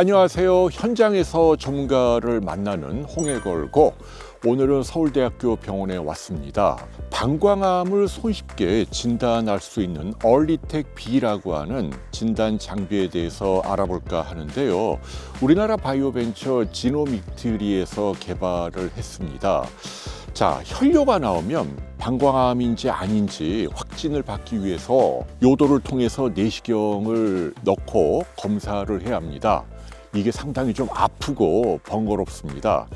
안녕하세요. 현장에서 전문가를 만나는 홍해걸고 오늘은 서울대학교 병원에 왔습니다. 방광암을 손쉽게 진단할 수 있는 얼리텍 B라고 하는 진단 장비에 대해서 알아볼까 하는데요. 우리나라 바이오벤처 지노믹트리에서 개발을 했습니다. 자, 혈뇨가 나오면 방광암인지 아닌지 확진을 받기 위해서 요도를 통해서 내시경을 넣고 검사를 해야 합니다. 이게 상당히 좀 아프고 번거롭습니다.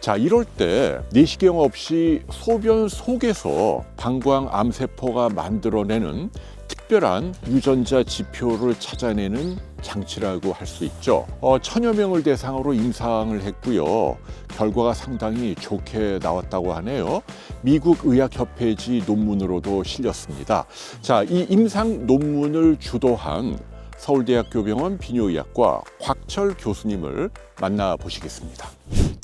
자, 이럴 때 내시경 없이 소변 속에서 방광 암세포가 만들어내는 특별한 유전자 지표를 찾아내는 장치라고 할 수 있죠. 어, 천여 명을 대상으로 임상을 했고요. 결과가 상당히 좋게 나왔다고 하네요. 미국 의학협회지 논문으로도 실렸습니다. 자, 이 임상 논문을 주도한 서울대학교 병원 비뇨의학과 곽철 교수님을 만나보시겠습니다.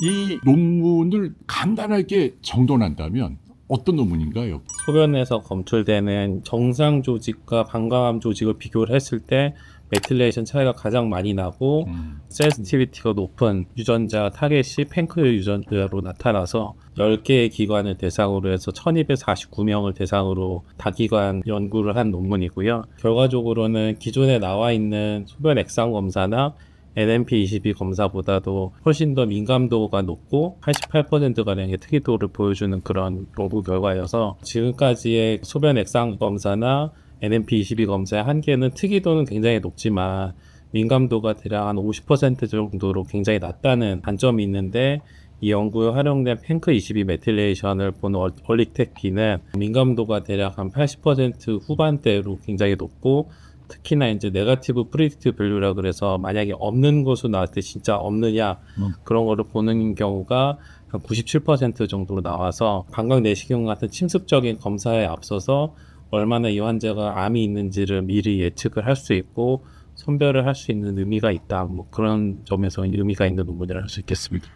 이 논문을 간단하게 정돈한다면 어떤 논문인가요? 소변에서 검출되는 정상 조직과 방광암 조직을 비교를 했을 때 메틸레이션 차이가 가장 많이 나고 센시티비티가 높은 유전자 타겟이 팽크 유전자로 나타나서 10개의 기관을 대상으로 해서 1249명을 대상으로 다기관 연구를 한 논문이고요. 결과적으로는 기존에 나와 있는 소변 액상 검사나 NMP22 검사보다도 훨씬 더 민감도가 높고 88%가량의 특이도를 보여주는 그런 연구 결과여서 지금까지의 소변 액상 검사나 NMP22 검사의 한계는 특이도는 굉장히 높지만 민감도가 대략 한 50% 정도로 굉장히 낮다는 단점이 있는데 이 연구에 활용된 팽크 22 메틸레이션을 본 얼- 얼릭텍 B는 민감도가 대략 한 80% 후반대로 굉장히 높고 특히나 이제 네가티브 프리딕트 밸류라 그래서 만약에 없는 것으로 나왔을 때 진짜 없느냐 음. 그런 거를 보는 경우가 한 97% 정도로 나와서 방광 내시경 같은 침습적인 검사에 앞서서 얼마나 이 환자가 암이 있는지를 미리 예측을 할 수 있고 선별을 할 수 있는 의미가 있다. 뭐 그런 점에서 의미가 있는 논문이라 할 수 있겠습니다.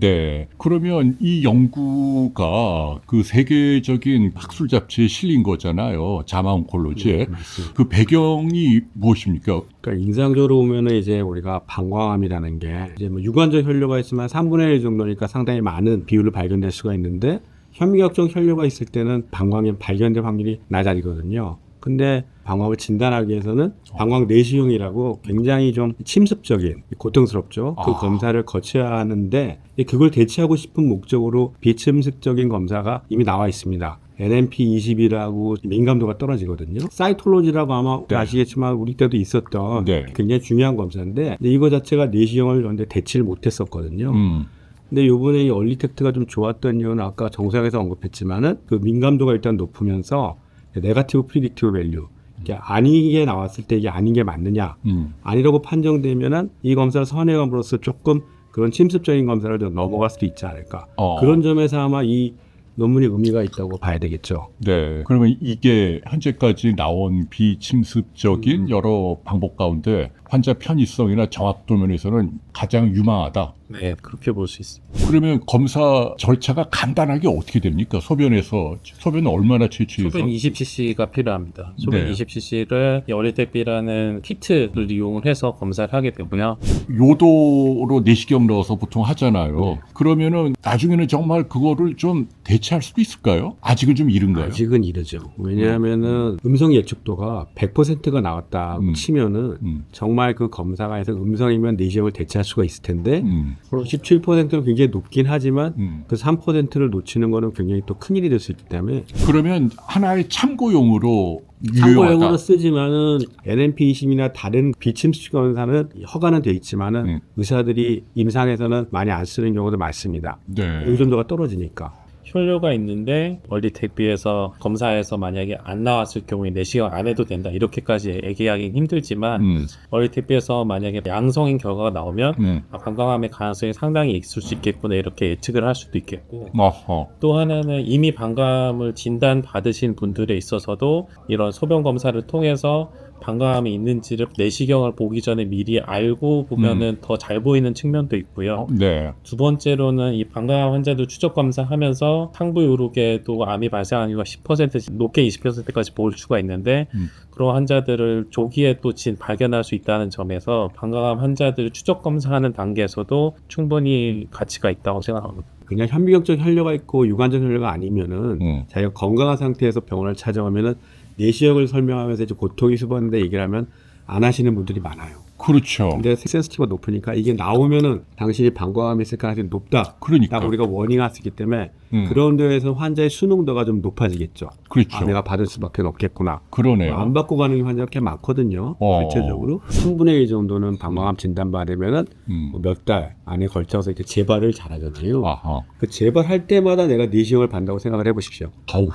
네. 그러면 이 연구가 그 세계적인 학술 잡지에 실린 거잖아요. 자마 온콜로지에. 그 배경이 무엇입니까? 그러니까 인상적으로 보면은 이제 우리가 방광암이라는 게 이제 뭐 유관적 혈뇨가 있으면 3분의 1 정도니까 상당히 많은 비율로 발견될 수가 있는데 현미경적 혈뇨가 있을 때는 방광이 발견될 확률이 낮아지거든요. 근데 방광을 진단하기 위해서는 방광 내시경이라고 굉장히 좀 침습적인 고통스럽죠. 그 아. 검사를 거쳐야 하는데 그걸 대체하고 싶은 목적으로 비침습적인 검사가 이미 나와 있습니다. NMP20이라고 민감도가 떨어지거든요. 사이톨로지라고 아마 네. 아시겠지만 우리 때도 있었던 네. 굉장히 중요한 검사인데 이거 자체가 내시경을 그런데 대치를 못했었거든요. 음. 근데 요번에 이 얼리텍트가 좀 좋았던 이유는 아까 정상에서 언급했지만은 그 민감도가 일단 높으면서 네가티브 프리딕티브 밸류 이게 아니게 나왔을 때 이게 아닌 게 맞느냐 음. 아니라고 판정되면은 이 검사를 선회감으로써 조금 그런 침습적인 검사를 좀 넘어갈 수도 있지 않을까 어. 그런 점에서 아마 이 논문이 의미가 있다고 봐야 되겠죠. 네. 그러면 이게 현재까지 나온 비침습적인 여러 방법 가운데 환자 편의성이나 정확도 면에서는 가장 유망하다. 네, 그렇게 볼 수 있습니다. 그러면 검사 절차가 간단하게 어떻게 됩니까? 소변에서 소변은 얼마나 채취해서? 소변 20cc가 필요합니다. 소변 네. 20cc를 어리텍비라는 키트를 이용을 해서 검사를 하게 되고요. 요도로 내시경 넣어서 보통 하잖아요. 네. 그러면은 나중에는 정말 그거를 좀 대체할 수도 있을까요? 아직은 좀 이른가요? 아직은 이르죠. 왜냐하면은 음성 예측도가 100%가 나왔다 음. 치면은 음. 정말 그 검사가 해서 음성이면 내시경을 대체할 수가 있을 텐데 음. 17%는 굉장히 높긴 하지만 음. 그 3%를 놓치는 거는 굉장히 또 큰일이 될 수 있기 때문에 그러면 하나의 참고용으로 참고용으로. 쓰지만은 NMP20이나 다른 비침식 검사는 허가는 돼 있지만은 음. 의사들이 임상에서는 많이 안 쓰는 경우도 많습니다. 네. 의존도가 떨어지니까. 혈뇨가 있는데 멀리텍비에서 검사에서 만약에 안 나왔을 경우에 내시경 안 해도 된다 이렇게까지 얘기하기는 힘들지만 음. 멀리텍비에서 만약에 양성인 결과가 나오면 음. 아, 방광암의 가능성이 상당히 있을 수 있겠구나 이렇게 예측을 할 수도 있겠고 어허. 또 하나는 이미 방광암을 진단 받으신 분들에 있어서도 이런 소변 검사를 통해서 방광암이 있는지를 내시경을 보기 전에 미리 알고 보면은 더잘 보이는 측면도 있고요. 네. 두 번째로는 이 방광암 환자들 추적 검사하면서 상부 요록에도 암이 발생하는 경우가 10% 높게 20%까지 볼 수가 있는데 음. 그런 환자들을 조기에 또 진 발견할 수 있다는 점에서 방광암 환자들을 추적 검사하는 단계에서도 충분히 가치가 있다고 생각합니다. 그냥 현미경적 혈뇨가 있고 유관적 혈뇨가 아니면은 음. 자기가 건강한 상태에서 병원을 찾아오면은 내시경을 설명하면서 이제 고통이 수반인데 얘기를 하면 안 하시는 분들이 많아요. 그렇죠. 근데 센스티브가 높으니까 이게 나오면은 당신이 방광암이 있을 가능성이 높다. 그러니까. 딱 우리가 워닝할 수 있기 때문에 음. 그런 데에서 환자의 수능도가 좀 높아지겠죠. 그렇죠. 아, 내가 받을 수밖에 없겠구나. 그러네요. 안 받고 가는 환자가 꽤 많거든요. 어. 대체적으로 3분의 1 정도는 방광암 진단 받으면은 음. 뭐 몇달 안에 걸쳐서 이렇게 재발을 잘하잖아요. 아하. 그 재발할 때마다 내가 내시경을 받는다고 생각을 해보십시오. 아우.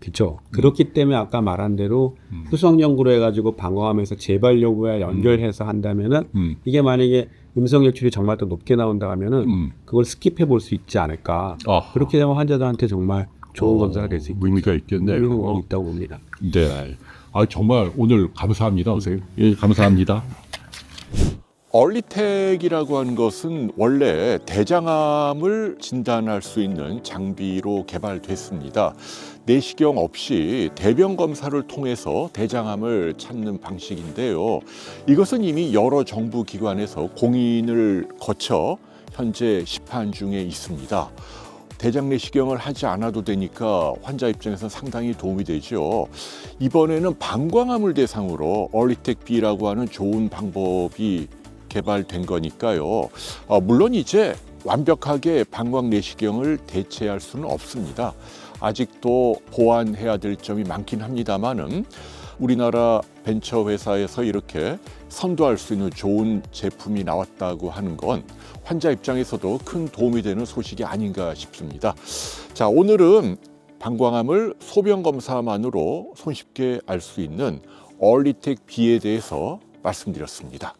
그렇죠. 그렇기 때문에 아까 말한 대로 음. 후성 연구로 해가지고 방광암에서 재발 여부에 연결해서 한다면은 음. 이게 만약에 음성 역출이 정말 더 높게 나온다 하면은 음. 그걸 스킵해 볼 수 있지 않을까. 아하. 그렇게 되면 환자들한테 정말 좋은 어, 검사가 될 수 있고 의미가 있겠네요. 의미가 있다고 봅니다. 네. 아 정말 오늘 감사합니다, 선생님. 예, 감사합니다. 얼리텍이라고 하는 것은 원래 대장암을 진단할 수 있는 장비로 개발됐습니다. 내시경 없이 대변 검사를 통해서 대장암을 찾는 방식인데요. 이것은 이미 여러 정부 기관에서 공인을 거쳐 현재 시판 중에 있습니다. 대장 내시경을 하지 않아도 되니까 환자 입장에서 상당히 도움이 되죠. 이번에는 방광암을 대상으로 얼리텍 B라고 하는 좋은 방법이 개발된 거니까요. 어, 물론 이제 완벽하게 방광 내시경을 대체할 수는 없습니다. 아직도 보완해야 될 점이 많긴 합니다만은 우리나라 벤처 회사에서 이렇게 선도할 수 있는 좋은 제품이 나왔다고 하는 건 환자 입장에서도 큰 도움이 되는 소식이 아닌가 싶습니다. 자, 오늘은 방광암을 소변 검사만으로 손쉽게 알 수 있는 얼리텍 B에 대해서 말씀드렸습니다.